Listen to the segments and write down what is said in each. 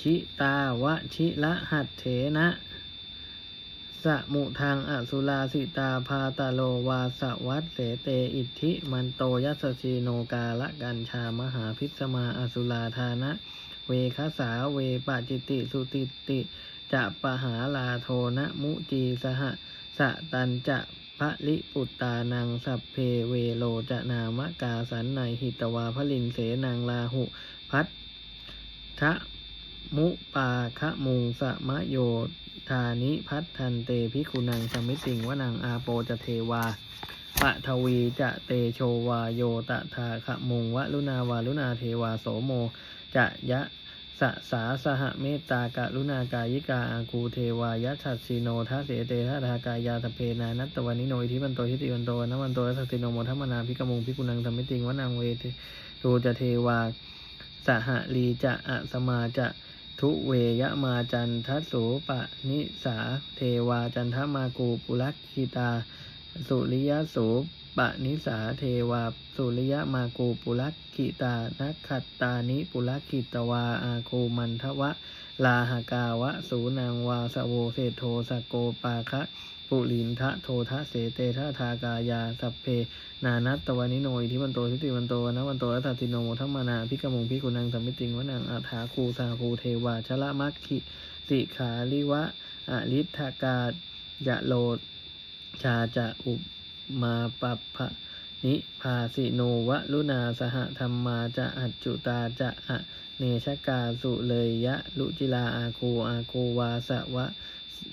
ชิตาวะชิละหัตเถนะสมุทังอสุลาสิตาพาตาโลวาสวัตเสเตอิทธิมันโตยัสสีโนกาละกัญชามหาพิสมาอสุลาธานะ เวคสาเวปาจิติสุติติจะปหาลาโทนะมุจีสหสะตันจะพระลิปุตตานังสัพเพเวโลจะนามกาสันในหิตวาพลินเสนังลาหุพัททะ มุปาคะมุงสะมะโยธานิพัทันเตพิคุนังสมิติงวนังอาโปจะเทวาปะทวีจะเตโชวาโยตถาคะมุงวะลุนาวาลุนาเทวาโสโมจะยะสะสาสหเมตตากะลุณากายิกาอากูเทวายะชัดสีโนทัสเสเตทะทากายาตเพนานัตตวันิโนอิทิมันโตทิติวันโตนวันโตทัสสิโนโมทัมนาพิกมุงพิกุนังธรรมิติงวนังเวทูจะเทวาสหลีจะอะสมาจะ ทุเวยะมาจันทัสโสปะนิสาเทวาจันทมากูปุลักขิตา สุริยโสปะนิสาเทวา สุริยมากูปุลักขิตานักขัตตานิปุลักขิตวาอาคูมันทวะ ลาหกาวะสูนางวาสโวเศโทสโกปาคะ ปุลินทะโททะเสเตทะทากายาสัพเพ นานัตตวานิโนอิทิวันโตทิติวันโตนะวันโตรัตติโนโมทัมมานาพิกมุงพิกุนังสัมมิติงวนังอาถาคูสาคูเทวาชละมัคคิสิขาลิวะอลิทธากายะโลชาจะอุมาปัปภะนิพาสิโนวะลุนาสหธรรมาจะอัจจุตาจะอะเนชกาสุเลยยะลุจิลาอาคูอาคูวาสวะ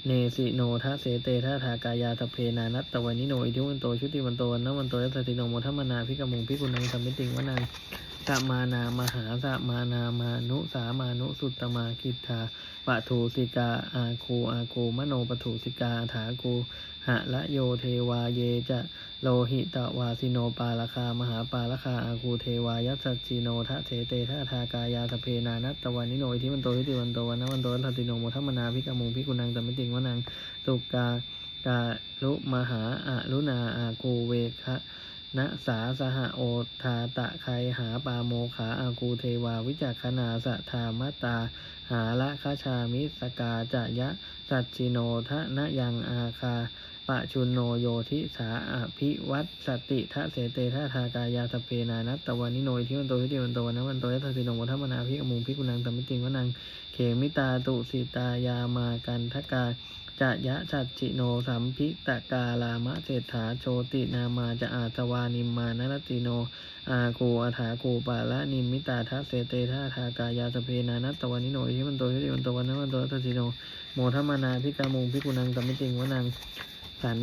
เนสิโนทัสเสเตทัทากายาตเพนานัตตวันิโนอิทิวันโตชุติวันโตวันนวันโตยัสติโนโมทัมนาพิกมุงพิกุณังสัมมิติงวนังสมานา มหาสมานามานุสามานุสุตตมาคิทาปะถูสิกาอาโคอาโคมโนปถูสิกาถาคู หะละโยเทวาเยจะโลหิตวาสิโนปาลคามหาปาลคาอาคูเทวายัสสิโนทะเทเตทะทากายาตเพนานัตตวันนิโนอิทิวันโตชุติวันโตวันนวันโตยัติโนโมทัมนาพิกมุงพิกุนังสัมมิติงวนังสุกากาลุมหาอาลุนาอากูเวคะนะสาสหโอทาตะไคหาปาโมขาอากูเทวาวิจักขณาสธามตา หาละคชามิสกาจะยะสัจจิโนทะนะยังอาคา ปะชุนโนโยทิสาอภิวัตสติทะเสเตทะทากายาสเพนานัตตวันนิโนยทิวันโตทิติวันโตวันนวันโตยัสสิโนโมทัมมนาพิกมุงพิกุนังตัมมิติงวนังเขมิตาตุสิตายามากันทกาจะยะชัดจิโนสัมพิตกาลามะเศรษฐาโชตินามาจะอาตวานิมมานรติโน อากูอาถากูปาละนิมิตาทัสเสเตทาทากายาสเพนานัตตวานิโนทิมันโตทิมันโตวันนวันโตทัสสิโนโมทัมานาพิกามุงพิกุนังสัมมิติงวนัง สัน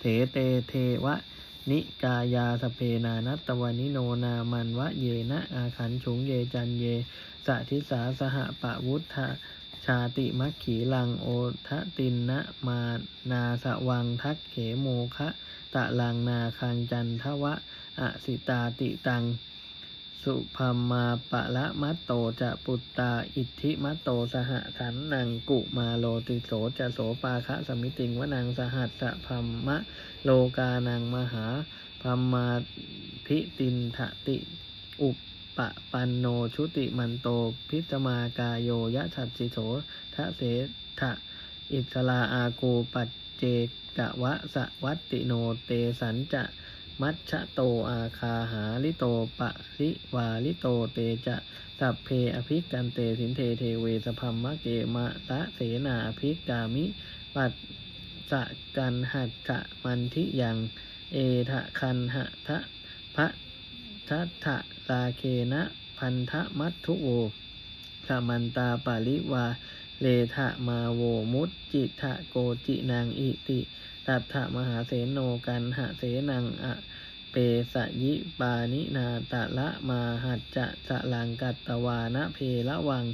เถเตเทวะ นิกายาสเพนานัตตวานิโนนามันวะเยนะ อาขันฉุงเยจันเยสะทิสาสหปะวุธาชาติมัคขีลังโอทะตินนะมานาสวังทักเขโมคะ ตะลังนาคังจันทวะ อสิตาติตัง สุพัมมาปะละมัตโตจะปุตตาอิทธิมัตโตสหสันนังกุมาโลติโสจะโสปาคะสมิติงวนังสหัสสะพัมมะโลกานังมหาพัมมาพิตินทติ อุปปะปันโนชุติมันโตพิสมากายโยยะชัดจิโสทะเสทะอิสลาอากูปัจเจกะวะสะวัตติโนเตสันจะ มัชชะโตอาคาหาลิโตปะลิวาลิโตเตจะสัพเพอภิกันเตสินเทเทเวสพัมมะเกมะตะเสนาอภิกามิปัสสะกันหัตถะมันทิยัง เอทะคันหะทะพระทัตถะลาเคนะพันธมัตทุโวสมันตาปาริวาเลทะมาโวมุตจิทะโกจินางอิติ จัตถมหาเสนโนกันหะเสนังอะเปสยิปานินาตะละมาหัจจะสลังกัตตวานะเพละวัง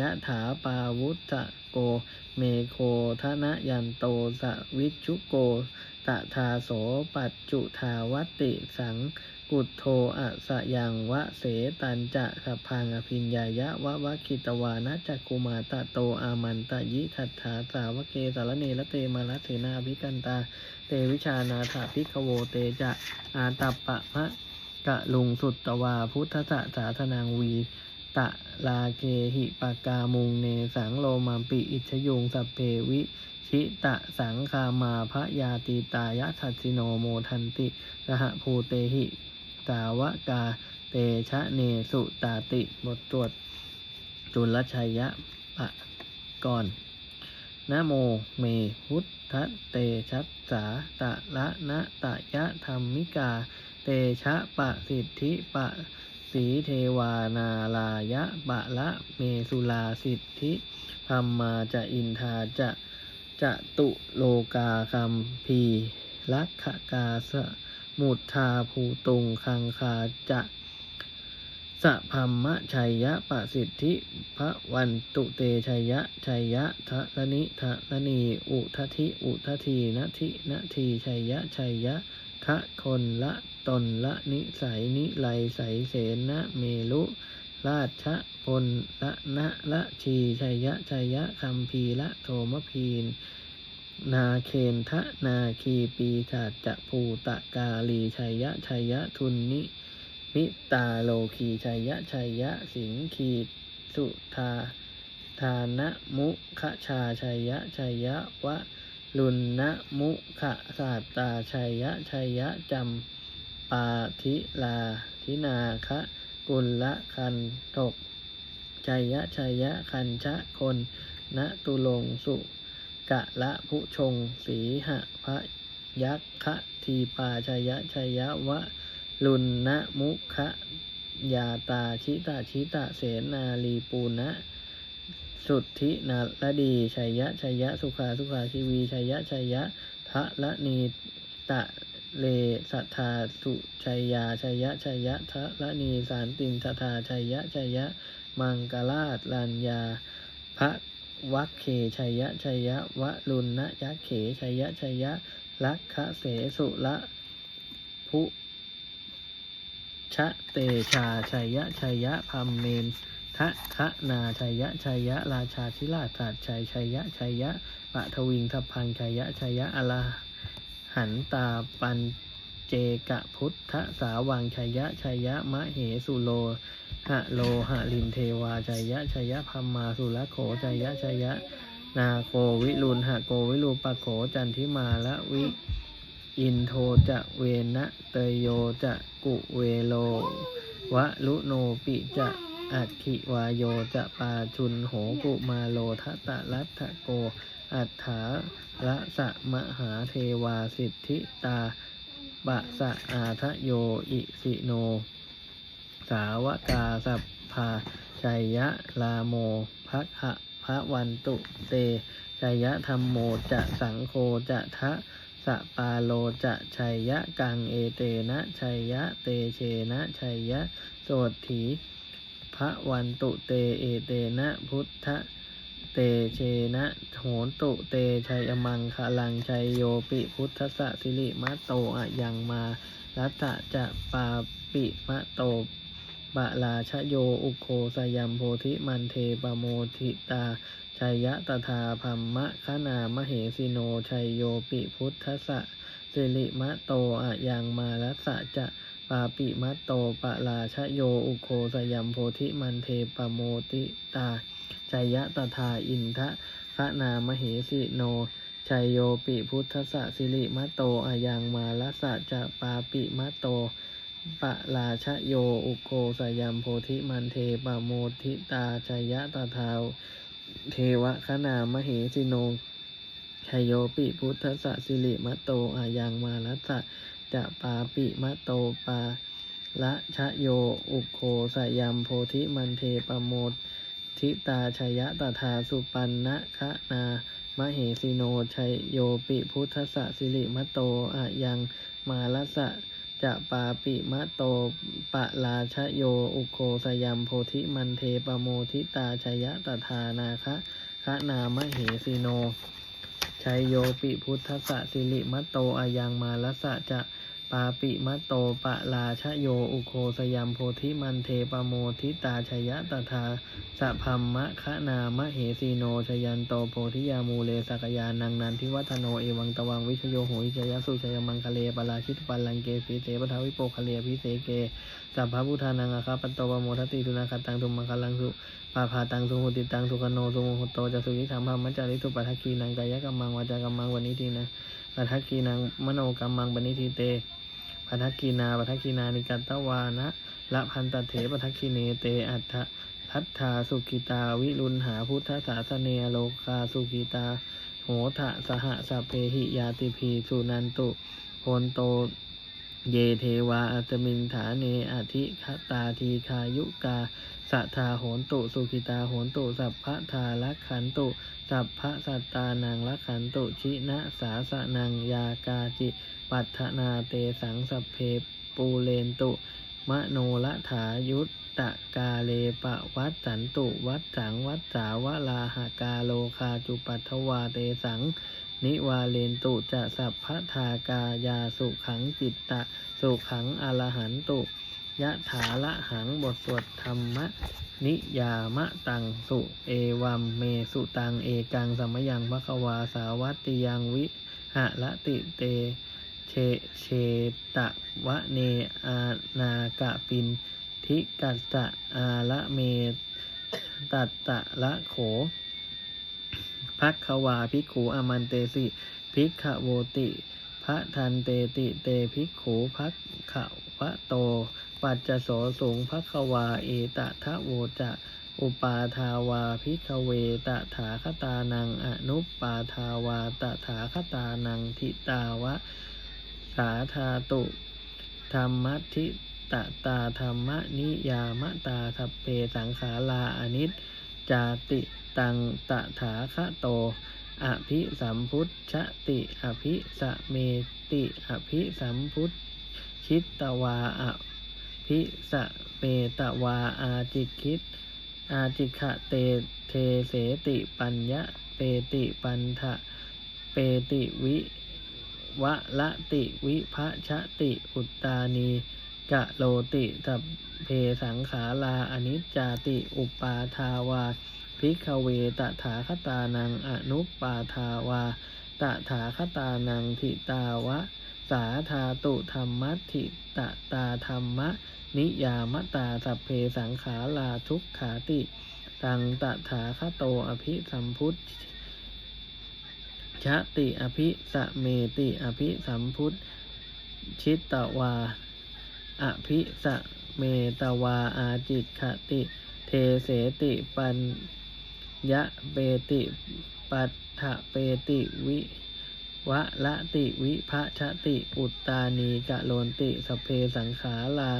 ยะถาปาวุตะโก เมโคทนะยันโตสะวิชุโกตะทาโสปัจจุทาวัติสัง กุโทอะสะยังวะเสตันจะสัพพังอภิญญายะวะวะคิตวานะจักกุมาตะโตอามันตะยิทัตถาสาวะเกสารเนละเตมาละเสนาภิกันตา เตวิชานาถาภิกโวเตจะอาตัปปะมะกะลุงสุตตวาพุทธะสาธนังวีตะลาเคหิปากามุงเนสังโลมัมปิอิชยุงสัพเพวิ ชิตะสังคามาพระยาติตายะทัสสิโนโมทันติระหะภูเตหิสาวกาเตชะเนสุตาติบทตรวจจุลชัยยะปะก่อนนะโมเมพุทธเตชัสสาตะละนะตะยะธรรมิกา เตชะปะสิทธิปะสีเทวานาลายะปะละเมสุลาสิทธิธรรมาจะอินทาจะ จะตุโลกาคัมพีลักขกาสมุทธาภูตุงคังคาจะสะพัมมะชัยยะปะสิทธิพระวันตุเตชัยยะชัยยะทะละนิทะละนีอุทธิอุทธีนาทินาทีชัยยะชัยยะคะคนละตนละนิสัยนิไลใสเสนะเมลุราช พลละนะละชีชัยยะชัยยะคัมพีละโทมพีน นาเคนทะนาคีปีศาจจะภูตะกาลีชัยยะชัยยะทุนนิมิตาโลคีชัยยะชัยยะสิงคีสุธาทานะมุขชาชัยยะชัยยะวะลุนนะมุขะสาตาชัยยะชัยยะจำปาทิลาทินาคะกุลละคันตก ชัยยะชัยยะคันชะคนณตุลงสุกะละผู้ชง สีหะพะยักคะทีปาชัยยะชัยยะวะลุนนะมุขะยาตาชิตาชิตาเสนาลีปูนะสุทธินาละดีชัยยะชัยยะสุขาสุขาชีวีชัยยะชัยยะทะละนีตะเลสัทธาสุชัยยาชัยยะชัยยะทะละนีสารตินสัทธาชัยยะชัยยะ มังกราชลัญญาพระวัคเคชัยยะชัยะวะลุนนะยะเขชัยยะชัยะลักคะเสสุละพุชะเตชาชัยะชัยะพัมเมนทะคะนาชัยะชัยะราชาธิราชาชัยชัยะชัยะปะทวิงทพังชัยะชัยะอลาหันตาปันเจกะพุทธสาวังชัยะชัยะมะเหสุโล หะโลหะลินเทวาชัยยะชัยยะพัมมาสุรโขชัยยะชัยยะ นาโควิรุณหะโกวิรูปะโขจันทิมาละวิอินโทจะเวนะเตยโยจะกุเวโลวะลุโนปิจะอัคิวายโยจะปาชุนโหกุมาโลทะตะรัตโก อัฏฐาละสะมหาเทวาสิทธิตา บะสะอาทะโยอิสิโน สาวกาสัพพาชัยยะลาโมภักหะพระวันตุเตชัยยะธรรมโมจะสังโฆจะทะสะปาโลจะชัยยะกังเอเตนะชัยยะเตเชนะชัยยะโสถีพระวันตุเตเอเตนะพุทธเตเชนะโหนตุเตชัยมังคลังชัยโยปิพุทธสสิริมะโตอะยังมารัตตะจะปาปิมะโต บะลาชโยอุโคสยัมโพธิมันเทปโมทิตาชัยยะตถาพัมมะขนามเหสิโนชัยโยปิพุทธสะสิริมะโตอะยังมารัสะจะปาปิมะโตปะลาชโยอุโคสยัมโพธิมันเทปโมติตาชัยยะตถาอินทะขนามเหสิโนชัยโยปิพุทธสะสิริมะโตอะยังมารัสสะจะปาปิมะโต ปะลาชโยอุโคสยัมโพธิมันเทปโมทิตาชยะตถาเทวคณามเหสิโนชยโยปิพุทธสสิริมะโตอายังมาลัสสะจะปาปิมะโตปาละชะโยอุโคสยัมโพธิมันเทปโมทิตาชยะตถาสุปันนะคะนามเหสิโนชัยโยปิพุทธสสิริมะโตอายังมาลัสสะ จะปาปิมะโตปะลาชะโยอุโคสยามโพธิมันเทปโมทิตาชยะตถานาคะคะนามเหสิโนชัยโยปิพุทธสสิริมะโตอายังมาลสะจะ ปาปิมะโตปะลาชโยอุโคสยัมโพธิมันเทปโมทิตาชยตถาสะพัมมะคะนามะเหสีโนชยันโตโพธิยามูเลสกยานังนันทิวัฒโนเอวังตวังวิชโยโหวิชยสุชยมังคะเลปราชิตปัลลังเกสีเสปทาวิโปคะเลพิเศเกสัพพะพุทธานังอาคาปัตโตปโมทติสุนาคตังทุมมังคลังสุปาพาตังสุหุติตังสุขโนสุโมโหโตจะสุยิธรรมมัจจาริสุปัฏฐคีนังกายกรรมังวาจากรรมังวันนี้ทีนะปัฏฐคีนังมโนกรรมังปณิทีเต ปัฏฐคีนาปัฏฐคีนานิกัตตวานะละพันตเถปัฏฐคีเนเตอัฏฐพัทธาสุกิตาวิรุณหาพุทธศาสเนโลคาสุกิตา โหทะสหสพเพหิยาติพีสุนันตุโพนโตเยเทวาอัตมินฐาเนอธิคตาทีคายุกาสัทธาโหนตุสุขิตาโหนตุสัพพะทาลักขันตุสัพพะสัตตานังลักขันตุชินะสาสนังยากาจิ ปัฏนาเตสังสเพปูเลนตุ มโนละถายุตตะกาเลปะวัดสันตุวัดสังวัดสาวลาหากาโลคาจุปัทวาเตสัง นิวาเลนตุจะสัพพะทากายาสุขังจิตตะ สุขังอรหันตุยะถาละหังบทสวดธรรมะ นิยามะตังสุ เอวัมเมสุตังเอกังสมยังพะควาสาวัตติยังวิหะละติเต เชตะวะเนอานากะปินทิกัสสะอาละเมตัตตะละโขพักขวาภิกขูอามันเตสิภิกขโวติพระทันเตติเตภิกขูพักขวะโต ปัจจโสสูงพักขวาเอตทะโวจะอุปาทาวาภิกขเวตถาคตานังอนุปปาทาวาตถาคตานังทิตาวะ สาธาตุธรรมทิตตาธรรมนิยามตาทัพเพสังขาราอนิจจาติตังตถาคโต อภิสัมพุทธติ อภิสเมติ อภิสัมพุทธชิตตวาอภิสเมตวาอาจิคิต อาจิขะเตเทเสติปัญญะเปติปันทะเปติวิ วะละติวิภะชะติอุตตานีกะโลติทัพเพสังขาราอนิจจาติอุปาทาวาภิกขเวตถาคตานังอนุปาทาวาตถาคตานังทิตาวะ สาธาตุธรรมัติตตาธรรมะ นิยามตาสัพเพสังขาราทุกขาติ ตังตถาคโตอภิสัมพุทธ ชติอภิสเมติอภิสัมพุทธชิตตวา อภิสเมตวาอาจิตขติ เทเสติปัญยะเปติปัฏฐเปติวิวะละติวิภะชะติ อุตตานีกะโลนติสเพสังขารา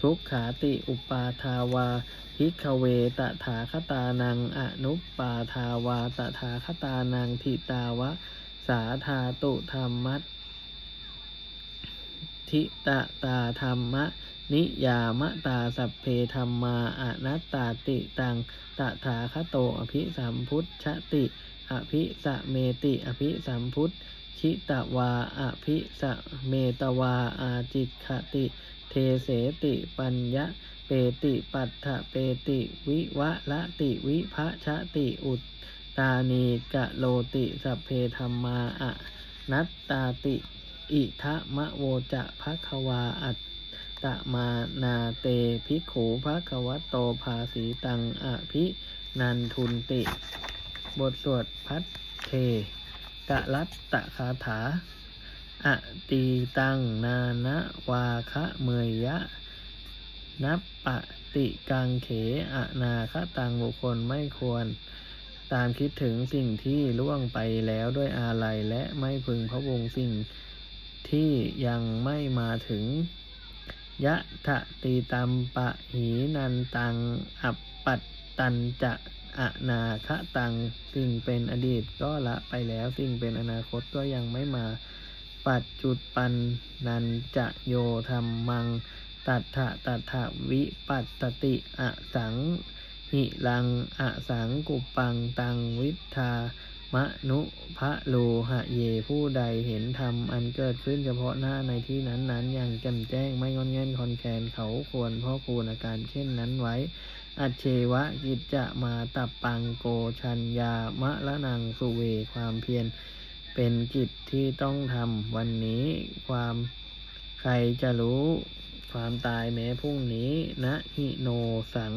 ทุกขาติอุปาทาวา ภิกขเวตถาคตานังอนุปปาทาวาตถาคตานังทิตาวะ สาธาตุธรรมัตทิตตาธรรมะ นิยามตาสัพเพธรรมาอนัตตาติตังตถาคโตอภิสัมพุทธติ อภิสเมติอภิสัมพุทธชิตวาอภิสเมตวาอาจิตขติ เทเสติปัญญะ เปติปัฏฐเปติวิวะละติวิภะชะติอุตตานีกะโลติสัพเพธรรมาอะนัตตาติ อิทะมะโวจะภควาอัตตมานาเตภิกขูภควโตภาสีตังอภินันทุนติ บทสวดพัทเทกะลัตตะคาถา อตีตังนานะวาคะเมยยะ นับปฏิกังเขอนาคตังบุคคลไม่ควร ตามคิดถึงสิ่งที่ล่วงไปแล้วด้วยอาลัยและไม่พึงพะวงสิ่งที่ยังไม่มาถึง ยะทะตีตัมปะหีนันตัง อัปปัตตันจะอนาคตังสิ่งเป็นอดีตก็ละไปแล้วสิ่งเป็นอนาคตก็ยังไม่มา ปัจจุปันนันจะโยธรรมัง ตัทะตัทะวิปัตติอสังหิลังอสังกุปังตังวิทามะนุพะโลหะเยผู้ใดเห็นธรรมอันเกิดขึ้นเฉพาะหน้าในที่นั้นนั้นอย่างแจ่มแจ้งไม่งอนแง่นคอนแคนเขาควรเพ่อคูณอาการเช่นนั้นไว้ อัจเชวะกิจจะมาตับปังโกชัญญามะละนังสุเวความเพียรเป็นกิจที่ต้องทำวันนี้ความใครจะรู้ ความตายแม้พรุ่งนี้ นะหิโนสัง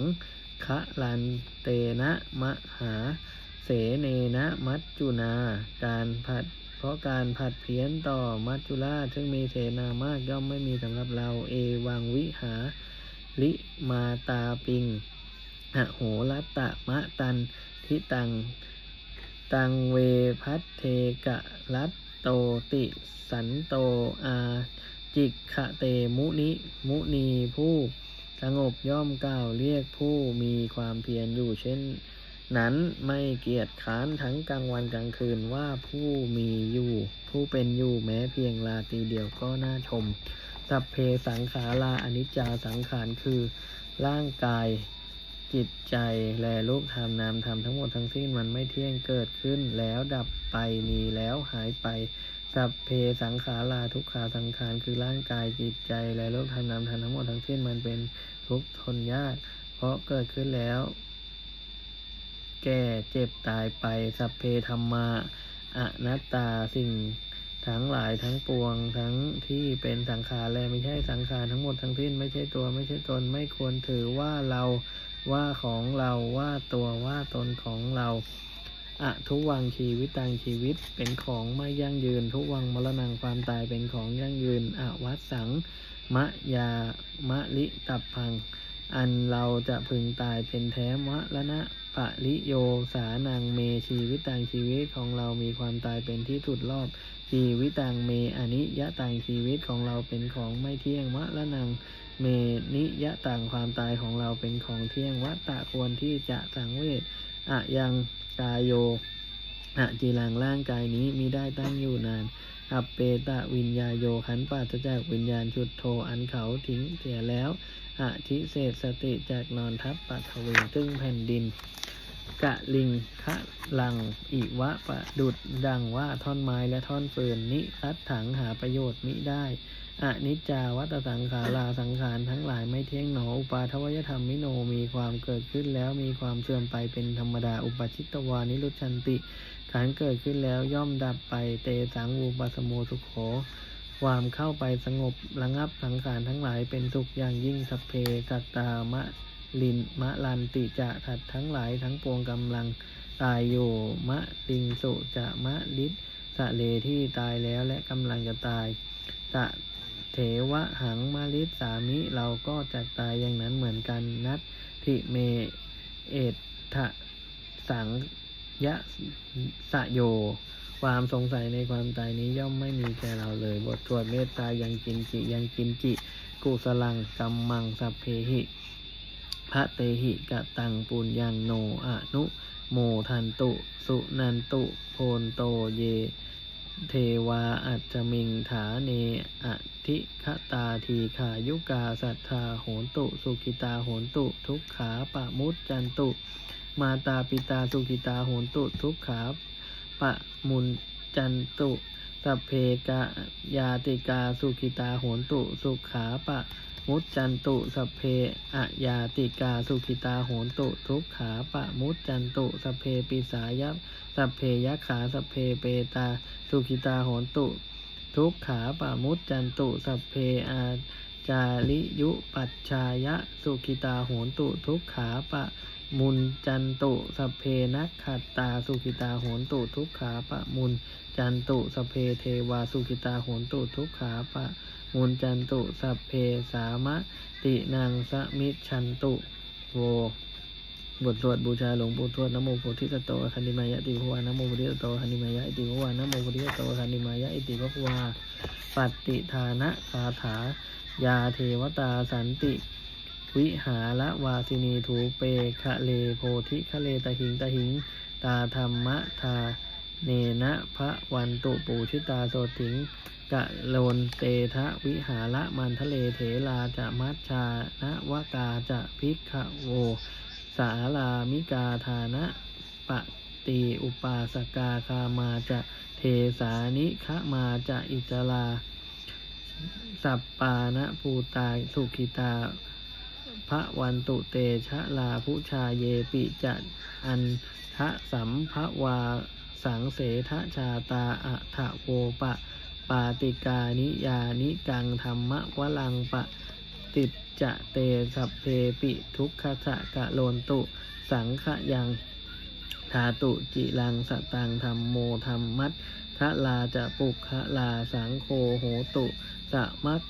คะลันเตนะมหา เสเนนะมัจจุนา การผัด เพราะการผัดเพี้ยนต่อมัจจุราชซึ่งมีเสนามากย่อมไม่มีสำหรับเราเอวังวิหาลิมาตาปิงอโหรัตตะมะตันทิตัง ตังเวพัทเทกะรัตโตติ สันโตอา จิกขะเตมุนิมุนีผู้สงบย่อมกล่าวเรียกผู้มีความเพียรอยู่เช่น นั้นไม่เกียจค้านทั้งกลางวันกลางคืนว่าผู้มีอยู่ ผู้เป็นอยู่แม้เพียงลาตรีเดียวก็น่าชม สัพเพสังขาราอนิจจาสังขารคือร่างกายจิตใจและรูปธรรมนามธรรมทั้งหมดทั้งสิ้นมันไม่เที่ยงเกิดขึ้นแล้วดับไปมีแล้วหายไป สัพเพสังขาราทุกขาสังขารคือร่างกายจิตใจ และรูปธรรมนามธรรมทั้งหมดทั้งสิ้นมันเป็นทุกข์ทนยาก เพราะเกิดขึ้นแล้ว แก่เจ็บตายไปสัพเพธรรมาอนัตตาสิ่งทั้งหลายทั้งปวงทั้งที่เป็นสังขารและไม่ใช่สังขารทั้งหมดทั้งสิ้นไม่ใช่ตัวไม่ใช่ตนไม่ควรถือว่าเราว่าของเราว่าตัวว่าตนของเรา อะทุวังชีวิตตังชีวิตเป็นของไม่ยั่งยืน ทุวังมรณังความตายเป็นของยั่งยืนอะวัดสังมะยามะลิตับพัง อันเราจะพึงตายเป็นแท้มะละนะปะริโยสานังเมชีวิตตังชีวิตของเรามีความตายเป็นที่สุดรอบชีวิตตังเมอนิยะตังชีวิตของเราเป็นของไม่เที่ยงมะละนังเมนิยะต่างความตายของเราเป็นของเที่ยงวัตตะควรที่จะสังเวชอะยัง กายโยอะจีรังร่างกายนี้มิได้ตั้งอยู่นาน อัปเปตะวิญญาโยขันปราศจากวิญญาณชุดโทอันเขาทิ้งเสียแล้วอะทิเศษสติจากนอนทับปัทวิงซึ่งแผ่นดิน กะลิงคะลัง อิวะประดุดดังว่าท่อนไม้และท่อนเฟืนนิรัตถังหาประโยชน์มิได้ อนิจจาวัตสังขาราสังขารทั้งหลายไม่เที่ยงหนออุปาทวยธรรมมิโนมีความเกิดขึ้นแล้วมีความเสื่อมไปเป็นธรรมดาอุปชิตวานิรุชันติขันเกิดขึ้นแล้วย่อมดับไปเตสังวูปสโมสุขโข ความเข้าไปสงบระงับสังขารทั้งหลายเป็นสุขอย่างยิ่งสัพเพสัตตามะลินมะลันติจะถัดทั้งหลายทั้งปวงกำลังตายอยู่มะลิงสุจะมะลิสะเลที่ตายแล้วและกำลังจะตายตะ เถวะหังมาลิสามิเราก็จะตายอย่างนั้นเหมือนกันนัตทิเมเอตทะสังยะสะโย ความสงสัยในความตายนี้ย่อมไม่มีแก่เราเลย บทสวดเมตตายังกินจิยังกินจิกุสลังกัมมังสัพเพหิพระเตหิกะตังปุญญังโนอนุโมทันตุ สุนันตุ โพนโตเย เทวาอัจจมิงฐาเนอธิคตาทีขายุกาสัทธาโหนตุ สุขิตาโหนตุ ทุกขาปะมุตจันตุ มาตาปิตาสุขิตาโหนตุ ทุกขาปะมุนจันตุสัพเพกะยาติกาสุขิตาโหนตุ สุขาปะมุตจันตุสัพเพอะยาติกาสุขิตาโหนตุ ทุกขาปะมุตจันตุสัพเพปิสายะสัพเพยะขาสัพเพเปตา สุขิตาโหนตุ ทุกขาปะมุตจันตุสัพเพอาจาริยุปัชชายะสุขิตาโหนตุ ทุกขาปะมุนจันตุสัพเพนักขัตตาสุขิตาโหนตุ ทุกขาปะมุนจันตุสัพเพเทวาสุขิตาโหนตุทุกขาปะมุนจันตุสัพเพสามะตินังสมิชันตุโว บทสวดบูชาหลวงปู่ทวดนโมโพธิสตโตคันติมายะติภวานโมโพธิสตโตคันติมายะอิติภวานโมโพธิสตโตคันติมายะอิติภวาปฏิทานะคาถายาเทวตาสันติ วิหารวาสินีถูเปคะเลโพธิคะเลตะหิงตะหิง ตาธรรมะทาเนนะพระวันตุปูชิตาโสติงกะโลนเตทะวิหาระมันทะเลเถลาจะมัชชานะวกาจะพิกขโว สาลามิกาธานะปะตีอุปาสกาคามาจะเทสานิคมาจะอิจลา สัปปานะภูตาสุขิตาพระวันตุเตชะลาพุชาเยปิจะอันทะสัมภวาสังเสทชาตาอะทะโวปะ ปาติกานิยานิกังธรรมะวลังปะ ติดจะเตสัพเพปิทุกขะสะกะโลนตุ สังขะยังทาตุจิลังสตังธรรมโมธรรมมัตคะลาจะปุคะลาสังโฆโหตุสะมัค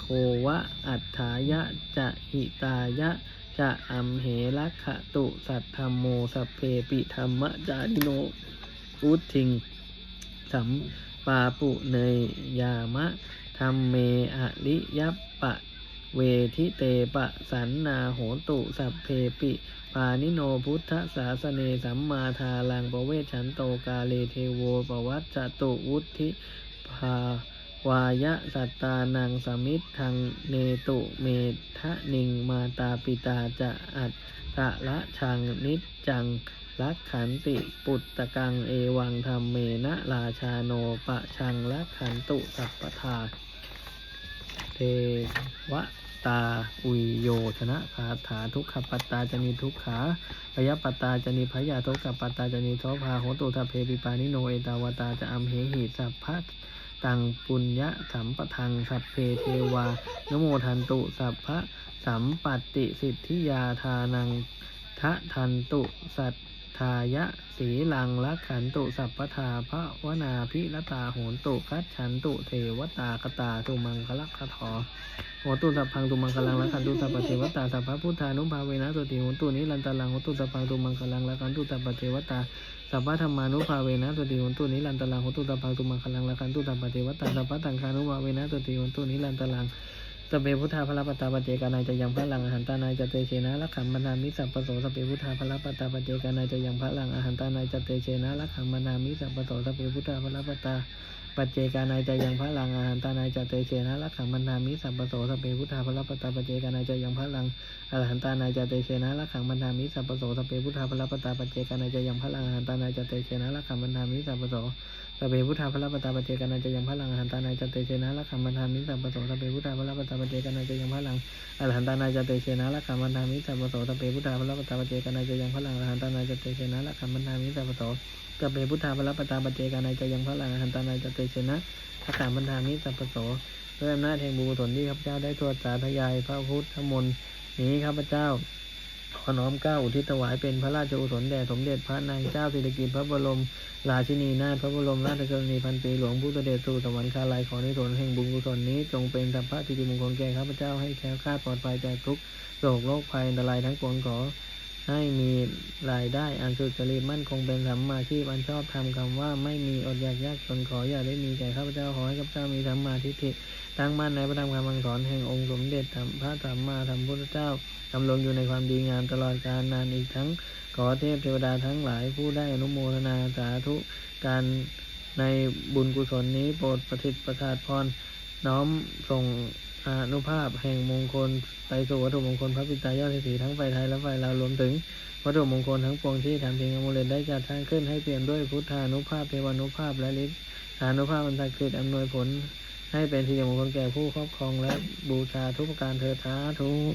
โควะอัฏฐายะจะหิตายะจะอัมเหลักขะตุสัทธรรมโมสัพเพปิธรรมจาริโนอุทิงสัมปาปุเนยยามะธรรมเมอริยปะ เวทิเตปะสันนาโหตุสัพเพปิปานิโนพุทธศาสเนสัมมาทาลังปเวชฉันโตกาเลเทโวปวัตจตุวุธิภาวายะสัตตานังสมิทธังเนตุเมทะนิงมาตาปิตาจะอัตตะละชังนิจจังลักขันติปุตตะกังเอวังธรรมเมนะราชาโนปะชังลักขันตุสัพพทาเทว ตาอุยโยชนะคาถาทุกขปัตตาจนีทุกขาพยปัตตาจนีพยาทุกขปัตตาจนีทภาโหตุทัพเพปิปานิโนเอตาวตาจะอัมเหหิสัพพัทตังปุญญะสัมปทังสัพเพเทวานโมทันตุสัพพะสัมปัตติสิทธิยาทานังทะทันตุสัทธายะสีลังลักขันตุสัพพทาพระวนาพิรตาโหนตุคัจฉันตุเทวตากตาตุมังคลักขทอ โหตุสัพพังตุมังคลังละคันตุสัพพเทวตาสัพพะพุทธานุภาเวนะสุติโหตุนิรันตลังโหตุสัพพังตุมังคลังละคันตุสัพพเทวตาสัพพะธรรมานุภาเวนะสุติโหตุนิรันตลังโหตุสัพพังตุมังคลังละคันตุสัพพเทวตาสัพพะตังคานุภาเวนะสุติโหตุนิรันตลังสเปพุทธาพระปตาปเจกานายจะยังพระลังอาหารตานายจะเตเชนะละขัมมนามิสัพปะโสสเปพุทธาพระปตาปเจกานายจะยังพระลังอาหารตานายจะเตเชนะละขัมมนามิสัพปะโสสเปพุทธาพระปตา ปัจเจกานายจยังพระลังอาหารตานายจะเตเชนะลักขังมันนามิสัมปโสสพเปพุทธาพระปตาปัจเจกานายจยังพระลังอาหารตานายจะเตเชนะลักขังมันนามิสัมปโสสพเปพุทธาพระปตาปัจเจกานายจยังพระลังอาหารตานายจะเตเชนะลักขังมันนามิสัมปโส สพเปพุทธาพระปตาปเจกานายจะยังพระลังอาหารตานายจเตเชนะลักขังมันนามิสัมปโสสพเปพุทธาพระปตาปเจกานายจะยังพระลังอาหารตานายจเตเชนะลักขังมันนามิสัมปโสสพเปพุทธาพระปตาปเจกานายจะยังพระลังอาหารตานายจเตเชนะลักขังมันนามิสัมปโสสพเปพุทธาพระปตาปเจกานายจะยังพระลังอาหารตานายจเตเชนะพระกาบรรดามิสัพพโสด้วยอำนาจแห่งบุญกุศลที่ข้าพเจ้าได้ตรวจสาธยายพระพุทธมนต์นี้ข้าพเจ้า ขอน้อมเก้าอุทิศถวายเป็นพระราชกุศลแด่สมเด็จพระนางเจ้าสิริกิติ์พระบรมราชินีนาถพระบรมราชชนนีพันปีหลวงพุทธเดชสู่สวรรคาลัยขอในส่วนแห่งบุญกุศลนี้ จงเป็นสัพพะสิริมงคลแก่ข้าพเจ้าให้แคล้วคลาดปลอดภัยจากทุกโศกโรคภัยอันตรายทั้งปวงขอ ให้มีรายได้อันสุจริตมั่นคงเป็นสัมมาชีพอันชอบทำคำว่าไม่มีอดอยากยากจนขออย่าได้มีแก่ข้าพเจ้าขอให้ข้าพเจ้ามีสัมมาทิฏฐิตั้งมั่นในพระธรรมคำสอนแห่งองค์สมเด็จพระสัมมาสัมพุทธเจ้าดำรงอยู่ในความดีงามตลอดกาลนานอีกทั้งขอเทพเทวดาทั้งหลายผู้ได้อนุโมทนาสาธุการในบุญกุศลนี้โปรดประทิดประทานพรน้อมส่ง อานุภาพแห่งมงคลไปสู่วัตถุมงคลพระปิตายอดเศรษฐีทั้งไฟไทยและไฟลาวรวมถึงวัตถุมงคลทั้งปวงที่ทำเพียงอมุเลตได้จัดสร้างขึ้นให้เปลี่ยนด้วยพุทธานุภาพเทวานุภาพและฤทธานุภาพอันศักดิ์สิทธิ์อำนวยผล ให้เป็นสิริมงคลแก่ผู้ครอบครองและบูชาทุกประการเธอท้าทุก